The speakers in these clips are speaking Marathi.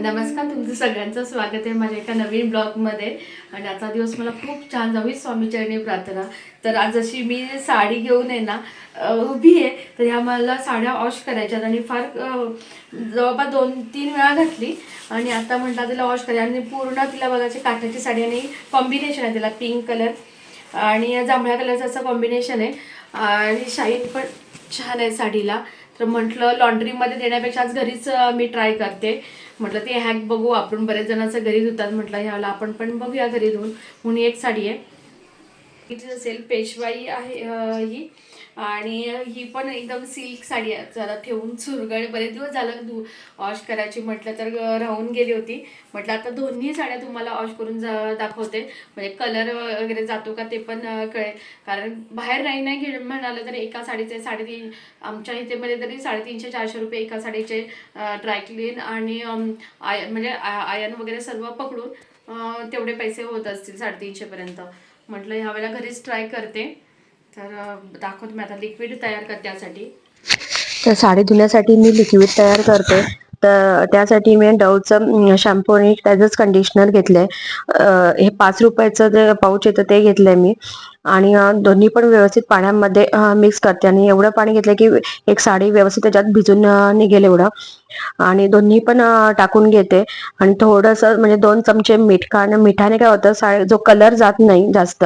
नमस्कार तुमचं सगळ्यांचं स्वागत आहे माझ्या एका नवीन ब्लॉगमध्ये. आणि आजचा दिवस मला खूप छान जावी स्वामीचरणी प्रार्थना. तर आज जशी मी साडी घेऊन आहे ना उभी आहे. तर ह्या मला साड्या वॉश करायच्यात आणि फार जवळपास दोन तीन वेळा घातली. आणि आता म्हटलं तिला वॉश करायची. आणि पूर्ण तिला बघायची काठाची साडी आणि कॉम्बिनेशन आहे तिला पिंक कलर आणि जांभळ्या कलरचं असं कॉम्बिनेशन आहे. आणि शाईन पण छान आहे साडीला. तर म्हटलं लॉन्ड्रीमध्ये देण्यापेक्षा आज घरीच मी ट्राय करते. म्हटलं ते हॅक बघू आपण बरेच जणांचं घरी धुतात. म्हटलं ह्याला आपण पण बघूया घरी धुवून म्हणून एक साडी आहे. इथे असेल पेशवाई आहे ही. आणि ही पण एकदम सिल्क साडी आहे. जरा ठेवून चुरगळ बरेच दिवस झालं धु वॉश करायची म्हटलं तर राहून गेली होती. म्हटलं आता दोन्ही साड्या तुम्हाला वॉश करून जा दाखवते. म्हणजे कलर वगैरे जातो का ते पण कळेल. कारण बाहेर नाही नाही घे म्हणालं तर एका साडीचे साडेतीन आमच्या इथे मध्ये तरी साडेतीनशे चारशे रुपये एका साडीचे ड्रायक्लीन आणि आय म्हणजे आयन वगैरे सर्व पकडून तेवढे पैसे होत असतील साडेतीनशेपर्यंत म्हटलं ह्या वेळेला घरीच ट्राय करते. तर अं, मी आता लिक्विड तयार करते त्यासाठी. तर साडी धुण्यासाठी मी लिक्विड तयार करते. तर त्यासाठी मी डवचं शॅम्पू आणि त्याचंच कंडिशनर घेतलंय. हे पाच रुपयाचं जे पाऊच येतं ते घेतलंय मी. आणि दोन्ही पण व्यवस्थित पाण्यामध्ये मिक्स करते. आणि एवढं पाणी घेतलं की एक साडी व्यवस्थित त्याच्यात भिजून निघेल एवढं. आणि दोन्ही पण टाकून घेते. आणि थोडंसं म्हणजे दोन चमचे मीठ कारण मिठाने काय होतं साडी जो कलर जात नाही जास्त.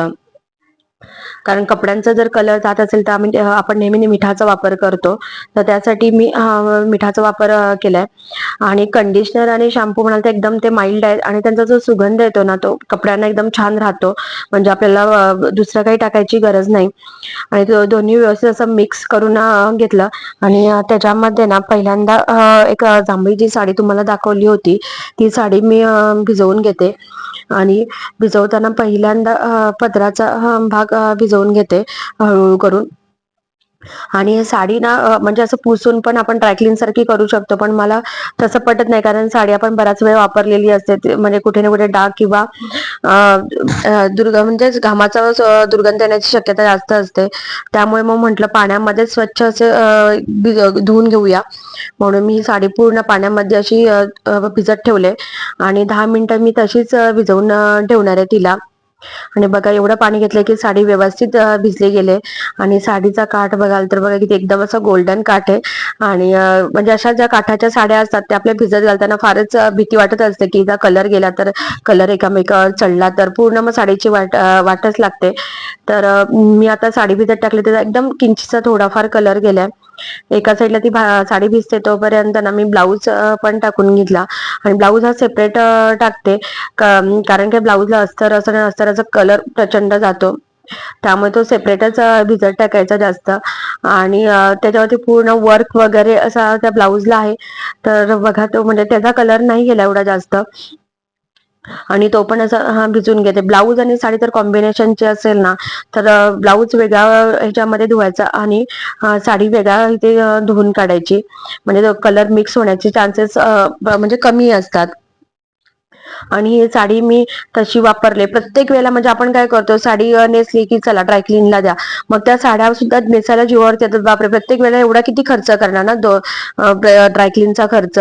कारण कपड्यांचा जर कलर जात असेल तर आम्ही आपण नेहमी मिठाचा वापर करतो. तर त्यासाठी मी मिठाचा वापर केलाय. आणि कंडिशनर आणि शॅम्पू म्हणाल तर एकदम ते माइल्ड आहेत आणि त्यांचा जो सुगंध येतो ना तो कपड्यांना एकदम छान राहतो. म्हणजे आपल्याला दुसरं काही टाकायची गरज नाही. आणि तो दोन्ही व्यवस्थित असं मिक्स करून घेतलं. आणि त्याच्यामध्ये ना पहिल्यांदा एक जांभळी जी साडी तुम्हाला दाखवली होती. ती साडी मी भिजवून घेते. आणि भिजवताना पहिल्यांदा पदराचा भाग भिजवून घेते हळूहळू करून. आणि साडी ना म्हणजे असं पुसून पण आपण ड्रायक्लीन सारखी करू शकतो पण मला तसं पटत नाही कारण साडी आपण बराच वेळ वापरलेली असते म्हणजे कुठे ना कुठे डाग किंवा दुर्ग म्हणजे घामाचा दुर्गंध येण्याची शक्यता जास्त असते. त्यामुळे मग म्हंटल पाण्यामध्ये स्वच्छ असे धुवून घेऊया. म्हणून मी ही साडी पूर्ण पाण्यामध्ये अशी भिजत ठेवले. आणि दहा मिनिटं मी तशीच भिजवून ठेवणार आहे तिला. आणि बघा एवढं पाणी घेतलं की साडी व्यवस्थित भिजली गेले. आणि साडीचा काठ बघाल तर बघा किती एकदम असं गोल्डन काठ आहे. आणि म्हणजे अशा ज्या काठाच्या साड्या असतात त्या आपल्या भिजत घालताना फारच भीती वाटत असते की जर कलर गेला तर कलर एकामेकावर चढला तर पूर्ण मग साडीची वाट वाटच लागते. तर मी आता साडी भिजत टाकली तर एकदम किंचितचा थोडाफार कलर गेलाय. एका साईडला ती भा- साडी भिजते तोपर्यंत ना मी ब्लाऊज पण टाकून घेतला. आणि ब्लाऊज हा सेपरेट टाकते. कारण की ब्लाऊजला अस्तर असं आणि अस्तराचा कलर प्रचंड जातो. त्यामुळे तो सेपरेटच भिजत टाकायचा जास्त. आणि त्याच्यावरती पूर्ण वर्क वगैरे असा त्या ब्लाऊजला आहे. तर बघा तो म्हणजे त्याचा कलर नाही गेला एवढा जास्त. आणि तो पण असा हा भिजून घेते. ब्लाऊज आणि साडी तर कॉम्बिनेशनचे असेल ना तर ब्लाऊज वेगळ्या ह्याच्यामध्ये धुवायचा आणि साडी वेगळ्या इथे धुवून काढायची. म्हणजे कलर मिक्स होण्याचे चान्सेस म्हणजे कमी असतात. आणि हे साडी मी तशी वापरले. प्रत्येक वेळेला म्हणजे आपण काय करतो साडी नेसली की चला ड्रायक्लीनला द्या. मग त्या साड्या सुद्धा नेसायला जीवावर येतात. बापरे! प्रत्येक वेळेला एवढा किती खर्च करणार ना दो ड्रायक्लीनचा खर्च?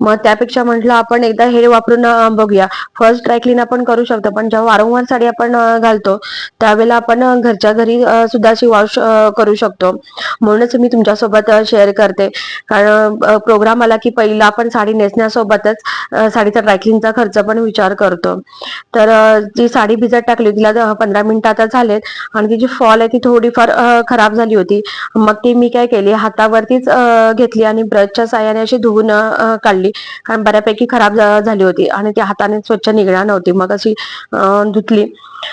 मग त्यापेक्षा म्हटलं आपण एकदा हे वापरून बघूया. फर्स्ट ड्रायक्लीन आपण करू शकतो पण जेव्हा वारंवार साडी आपण घालतो त्यावेळेला आपण घरच्या घरी सुद्धा अशी वॉश करू शकतो. म्हणूनच मी तुमच्यासोबत शेअर करते. कारण प्रोग्राम आला की पहिला आपण साडी नेसण्यासोबतच साडीचा ड्रायक्लीनचा खर्च पण विचार करतो. तर जी साडी भिजत टाकली तिला पंधरा मिनिटं आता झालेत. आणि ती जी फॉल आहे ती थोडीफार खराब झाली होती. मग ती मी काय केली हातावरतीच घेतली आणि ब्रशच्या साह्याने अशी धुवून काढली. कारण बऱ्यापैकी खराब झाली होती आणि ती हाताने स्वच्छ निघणार नव्हती. मग अशी धुतली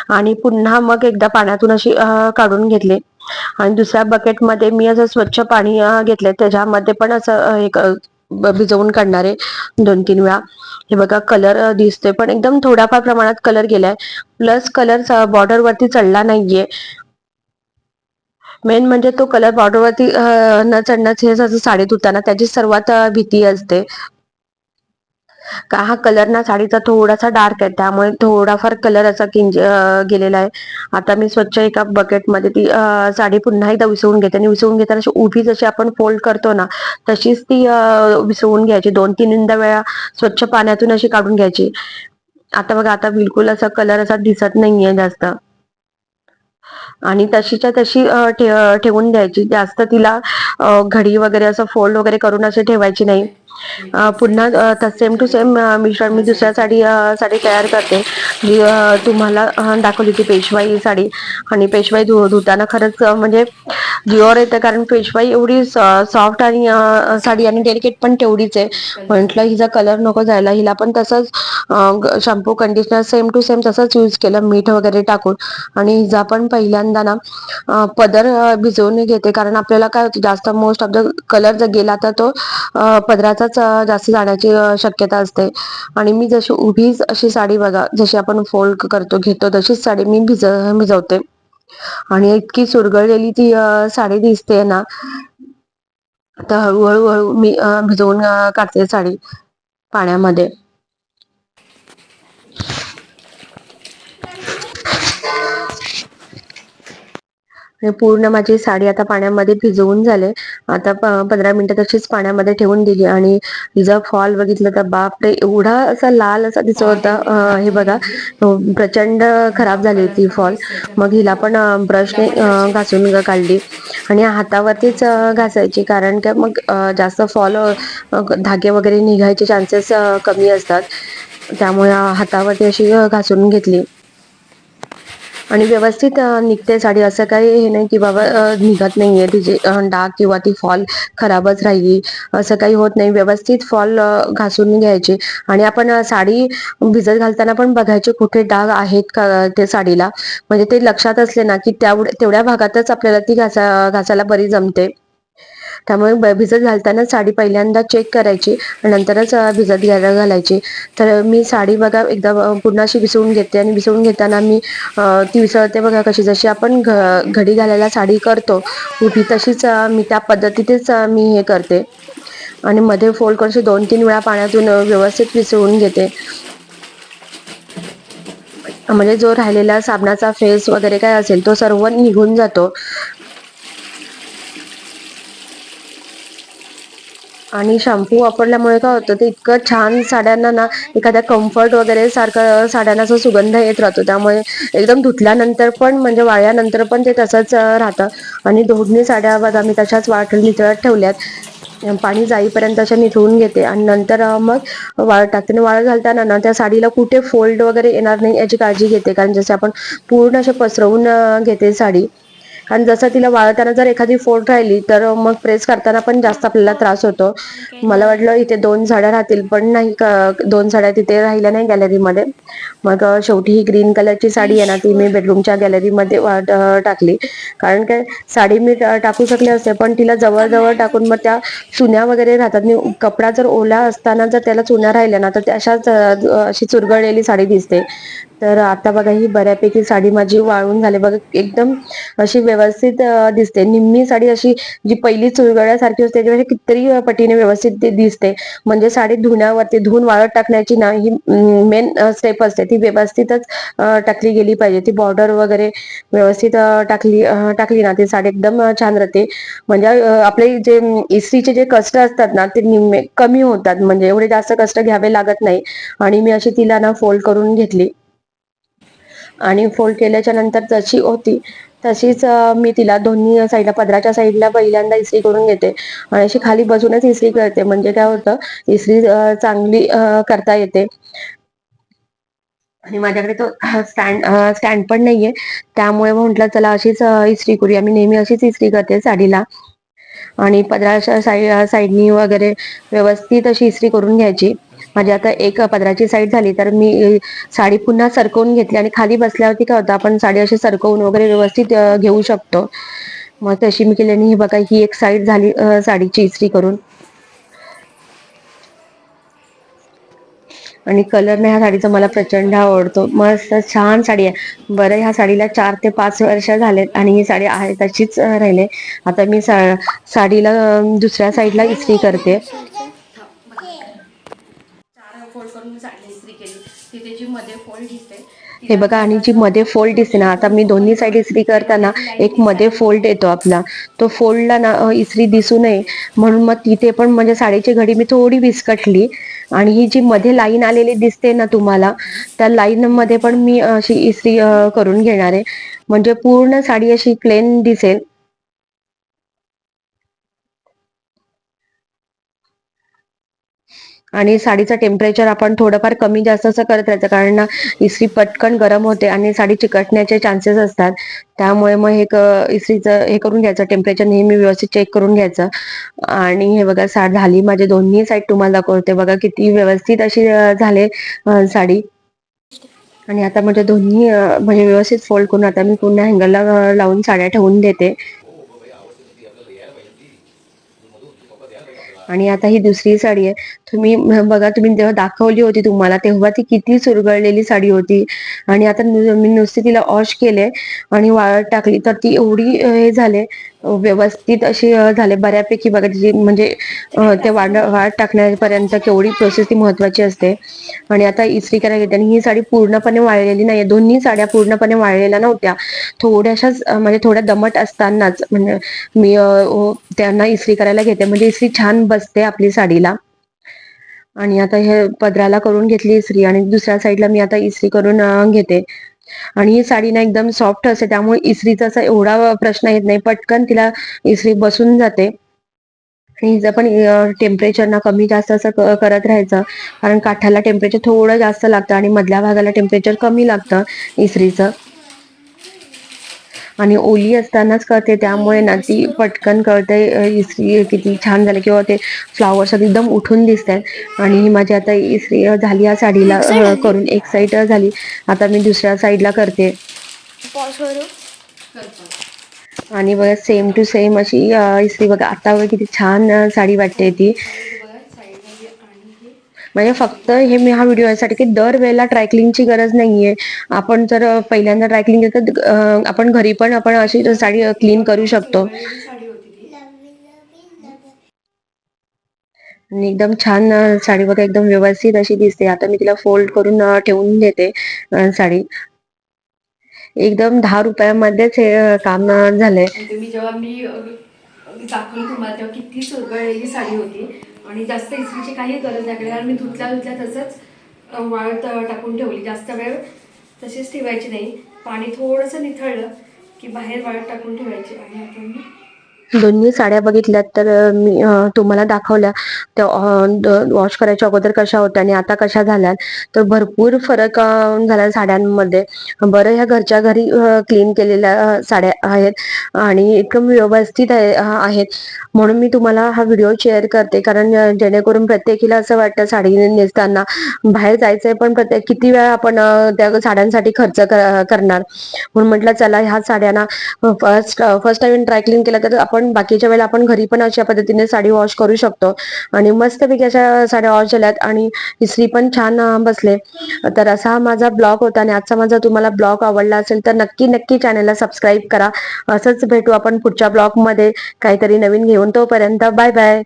आणि पुन्हा मग एकदा पाण्यातून अशी काढून घेतली. आणि दुसऱ्या बकेटमध्ये मी असं स्वच्छ पाणी घेतलंय. त्याच्यामध्ये पण असं हे एक भिजवून काढणारे दोन तीन वेळा. हे बघा कलर दिसतोय पण एकदम थोड्याफार प्रमाणात कलर गेलाय. प्लस कलर बॉर्डर वरती चढला नाहीये. मेन म्हणजे तो कलर बॉर्डर वरती न चढण्याचे हे असं साडी धुताना त्याची सर्वात भीती असते. का हा कलर ना साडीचा थोडासा डार्क आहे त्यामुळे थोडाफार कलर असा किंज गेलेला आहे. आता मी स्वच्छ एका बकेटमध्ये ती साडी पुन्हा एकदा विसवून घेते आणि विसवून घेताना अशी उभी जशी आपण फोल्ड करतो ना तशीच ती विसळून विसवून घ्यायची. दोन तीनदा वेळा स्वच्छ पाण्यातून अशी काढून घ्यायची. आता बघा आता बिलकुल असा कलर असा दिसत नाहीये जास्त. आणि तशीच्या तशी ठेवून द्यायची जास्त तिला घडी वगैरे असं फोल्ड वगैरे करून असे ठेवायची नाही. पुन्हा सेम टू सेम मिश्रण मी दुसऱ्या साडी साडी तयार करते. जी तुम्हाला दाखवली ती पेशवाई साडी. आणि पेशवाई धु धुताना खरंच म्हणजे जीवावर येतं कारण पेशवाई एवढी सॉफ्ट आणि साडी आणि डेलिकेट पण तेवढीच आहे. म्हटलं हिचा कलर नको जायला. हिला पण तसंच shampoo conditioner same to same तसंच यूज केलं मीठ वगैरे टाकून. आणि हिचा पण पहिल्यांदा ना पदर भिजवून घेते. कारण आपल्याला काय होतं जास्त मोस्ट ऑफ द कलर जर गेला तर तो पदराचाच जास्त जाण्याची शक्यता असते. आणि मी जशी उभीच अशी साडी बघा जशी आपण फोल्ड करतो घेतो तशीच साडी मी भिज भिजवते. आणि इतकी सुरगळलेली ती साडी दिसते ना तर हळूहळू हळू मी भिजवून काढते साडी पाण्यामध्ये. पूर्ण माझी साडी आता पाण्यामध्ये भिजवून झाले. आता प- पंधरा मिनिटं तशीच पाण्यामध्ये ठेवून दिली आणि तिचा फॉल बघितलं तर बापरे एवढा असा लाल असा दिसत होता. हे बघा प्रचंड खराब झाली होती फॉल. मग हिला पण ब्रशने घासून काढली आणि हातावरतीच घासायची कारण का मग जास्त फॉल धागे वगैरे निघायचे चान्सेस कमी असतात. त्यामुळे हातावरती अशी घासून घेतली. आणि व्यवस्थित निघते साडी. असं काही हे नाही की बाबा निघत नाहीये. तिची डाग किंवा ती फॉल खराबच राहिली. असं काही होत नाही. व्यवस्थित फॉल घासून घ्यायचे. आणि आपण साडी भिजत घालताना पण बघायचे कुठे डाग आहेत का ते साडीला. म्हणजे ते लक्षात असले ना की त्या तेवढ्या भागातच आपल्याला ती घासा घासायला बरी जमते. त्यामुळे ब- भिजत घालताना साडी पहिल्यांदा चेक करायची आणि नंतरच भिजत घ्यायला घालायची. तर मी साडी बघा एकदा पूर्ण अशी विसळून घेते आणि विसळून घेताना मी ती विसळते बघा कशी जशी आपण घ घडी घालायला साडी करतो उभी तशीच मी त्या पद्धतीतच मी हे करते. आणि मध्ये फोल्ड करून दोन तीन वेळा पाण्यातून व्यवस्थित विसळून घेते. म्हणजे जो राहिलेला साबणाचा फेस वगैरे काय असेल तो सर्व निघून जातो. आणि शॅम्पू वापरल्यामुळे काय होतं ते इतकं छान साड्यांना ना एखाद्या कम्फर्ट वगैरे सारखं साड्यांना असं सुगंध येत राहतो. त्यामुळे एकदम धुतल्यानंतर पण म्हणजे वाळल्यानंतर पण ते तसंच राहतं. आणि दोन्ही साड्या बघा मी तशाच वाट नितळत ठेवल्यात. पाणी जाईपर्यंत अशा निथळून घेते. आणि नंतर मग वाळ टाकते आणि वाळ घालताना ना त्या साडीला कुठे फोल्ड वगैरे येणार नाही याची काळजी घेते. कारण जसे आपण पूर्ण असे पसरवून घेते साडी आणि जसं तिला वाळताना जर एखादी फोल्ड राहिली तर मग प्रेस करताना पण जास्त आपल्याला त्रास होतो. मला वाटलं इथे दोन साड्या राहतील पण नाही दोन साड्या तिथे राहिल्या नाही गॅलरीमध्ये मग शेवटी ही ग्रीन कलरची साडी आहे ना ती मी बेडरूमच्या गॅलरीमध्ये टाकली. कारण काय साडी मी टाकू शकले असते पण तिला जवळ टाकून मग त्या चुन्या वगैरे राहतात. आणि कपडा जर ओला असताना जर त्याला चुन्या राहिल्या ना तर अशाच अशी चुरगळलेली साडी दिसते. तर आता बघा ही बऱ्यापैकी साडी माझी वाळून झाली. बघा एकदम अशी व्यवस्थित दिसते. निम्मी साडी अशी जी पहिली चुळगळ्यासारखी असते त्याच्यापेक्षा कितीतरी पटीने व्यवस्थित ती दिसते. म्हणजे साडी धुण्यावरती धुवून वाळत टाकण्याची ना ही मेन स्टेप असते. ती व्यवस्थितच टाकली गेली पाहिजे. ती बॉर्डर वगैरे व्यवस्थित टाकली टाकली ना ती साडी एकदम छान राहते. म्हणजे आपले जे इस्त्रीचे जे कष्ट असतात ना ते निम्मे कमी होतात. म्हणजे एवढे जास्त कष्ट घ्यावे लागत नाही. आणि मी अशी तिला ना फोल्ड करून घेतली. आणि फोल्ड केल्याच्यानंतर जशी होती तशीच मी तिला दोन्ही साईडला पदराच्या साईडला पहिल्यांदा इस्त्री करून घेते. आणि अशी खाली बसूनच इस्त्री करते. म्हणजे काय होतं इस्त्री चांगली करता येते. आणि माझ्याकडे तो स्टँड स्टँड पण नाहीये. त्यामुळे म्हटलं चला अशीच इस्त्री करूया. मी नेहमी अशीच इस्त्री करते साडीला. आणि पदराच्या साईड साईडनी वगैरे व्यवस्थित अशी इस्त्री करून घ्यायची. माझी आता एक पदराची साईड झाली तर मी साडी पुन्हा सरकवून घेतली आणि खाली बसल्यावरती काय होतं आपण साडी अशी सरकवून वगैरे व्यवस्थित घेऊ शकतो. मग तशी मी केली आणि हे बघा ही एक साईड झाली साडीची इस्त्री करून. आणि कलर ह्या साडीचा मला प्रचंड आवडतो. मस्त छान साडी आहे. बरं ह्या साडीला चार ते पाच वर्ष झालेत आणि ही साडी आहे तशीच राहिले. आता मी सा साडीला दुसऱ्या साईडला इस्त्री करते फोल्ड करून मी साडी इस्त्री केली तिथे जी मध्ये फोल्ड दिसते हे बघा आणि जी मध्ये फोल्ड दिसते ना आता मी दोन्ही साईड इस्त्री करताना एक मध्ये फोल्ड येतो आपला. तो फोल्डला ना अ, इस्त्री दिसू नये. म्हणून मग तिथे पण म्हणजे साडीची घडी मी थोडी विस्कटली. आणि ही जी मध्ये लाईन आलेली दिसते ना तुम्हाला त्या लाईन मध्ये पण मी अशी इस्त्री करून घेणार आहे. म्हणजे पूर्ण साडी अशी प्लेन दिसेल. आणि साडीचं टेम्परेचर आपण थोडंफार कमी जास्त असं करत राहायचं. कारण इस्त्री पटकन गरम होते आणि साडी चिकटण्याचे चान्सेस असतात. त्यामुळे मग हे इस्त्रीचं हे करून घ्यायचं. टेम्परेचर नेहमी व्यवस्थित चेक करून घ्यायचं. आणि हे बघा साड झाली माझे दोन्ही साईड तुम्हाला दाखवते. बघा किती व्यवस्थित अशी झाले साडी. आणि आता म्हणजे दोन्ही म्हणजे व्यवस्थित फोल्ड करून आता मी पुन्हा हँगरला लावून साड्या ठेवून देते. आणि आता ही दुसरी साडी आहे. तुम्ही बघा तुम्ही जेव्हा दाखवली होती तुम्हाला तेव्हा ती किती चुरगळलेली साडी होती. आणि आता मी नुसती तिला ऑश केले आणि वाळत टाकली. तर ती एवढी हे झाले. व्यवस्थित अशी झाले. बऱ्यापैकी बघा म्हणजे ते वाढ वाढ टाकण्यापर्यंत केवढी प्रोसेस ती महत्वाची असते. आणि आता इस्त्री करायला घेते आणि ही साडी पूर्णपणे वाळलेली नाहीये. दोन्ही साड्या पूर्णपणे वाळलेल्या नव्हत्या. थोड्याशाच म्हणजे थोड्या दमट असतानाच म्हणजे मी त्यांना इस्त्री करायला घेते. म्हणजे इस्त्री छान बसते आपली साडीला. आणि आता हे पदराला करून घेतली इस्त्री आणि दुसऱ्या साईडला मी आता इस्त्री करून घेते. आणि ही साडी ना एकदम सॉफ्ट असते त्यामुळे इस्त्रीचा असा एवढा प्रश्न येत नाही. पटकन तिला इस्त्री बसून जाते. आणि हिचं पण टेम्परेचर ना कमी जास्त असं करत राहायचं. कारण काठाला टेम्परेचर थोडं जास्त लागतं आणि मधल्या भागाला टेम्परेचर कमी लागतं इस्त्रीचं आणि ओली असतानाच कळते त्यामुळे ना ती पटकन कळते इस्त्री किती छान झाली किंवा ते फ्लावर्स एकदम उठून दिसत आहेत आणि ही माझी आता इस्त्री झाली या साडीला करून एक साईड झाली. आता मी दुसऱ्या साईडला करते. आणि बघा सेम टू सेम अशी इस्त्री बघा. आता बघा किती छान साडी वाटते ती बघा साईडमध्ये आणि हे म्हणजे फक्त हे मी हा व्हिडिओ यासाठी की दर वेळेला ची गरज नाहीये. आपण जर पहिल्यांदा ड्रायक्लिंग तर आपण घरी पण आपण अशी साडी क्लीन करू शकतो. आणि एकदम छान साडी बघा एकदम व्यवस्थित अशी दिसते. आता मी तिला फोल्ड करून ठेवून देते साडी. एकदम दहा रुपयामध्येच हे काम झालंय. मी जेव्हा मी दाखवली तुम्हाला तेव्हा किती चुरगळलेली साडी होती. आणि जास्त इस्त्रीची काही गरज नाही कारण मी धुतल्या धुतल्या तसंच वाळत टाकून ठेवली. जास्त वेळ तशीच ठेवायची नाही. पाणी थोडंसं निथळलं की बाहेर वाळत टाकून ठेवायची. आणि आता मी दोन्ही साड्या बघितल्यात तर मी तुम्हाला दाखवल्या. त्या वॉश करायच्या अगोदर कशा होत्या आणि आता कशा झाल्या तर भरपूर फरक झाला साड्यांमध्ये. बरं ह्या घरच्या घरी क्लीन केलेल्या साड्या आहेत आणि एकदम व्यवस्थित आहेत. म्हणून मी तुम्हाला हा व्हिडिओ शेअर करते. कारण जेणेकरून प्रत्येकीला असं वाटतं साडी नेसताना बाहेर जायचंय पण प्रत्येक किती वेळा आपण त्या साड्यांसाठी खर्च करणार? म्हणून म्हटलं चला ह्या साड्यांना फर्स्ट फर्स्ट टाइम ट्रायक्लिंग केलं तर आपण बाकीच्या वेळेला आपण घरी पण अशा पद्धतीने साडी वॉश करू शकतो. आणि मस्तपैकी अशा साड्या वॉश झाल्यात आणि इस्त्री पण छान बसले. तर असा माझा ब्लॉग होता आणि आजचा माझा तुम्हाला ब्लॉग आवडला असेल तर नक्की नक्की चॅनलला सबस्क्राईब करा. असंच भेटू आपण पुढच्या ब्लॉगमध्ये. काहीतरी नवीन घेऊ घेऊन तोपर्यंत बाय बाय.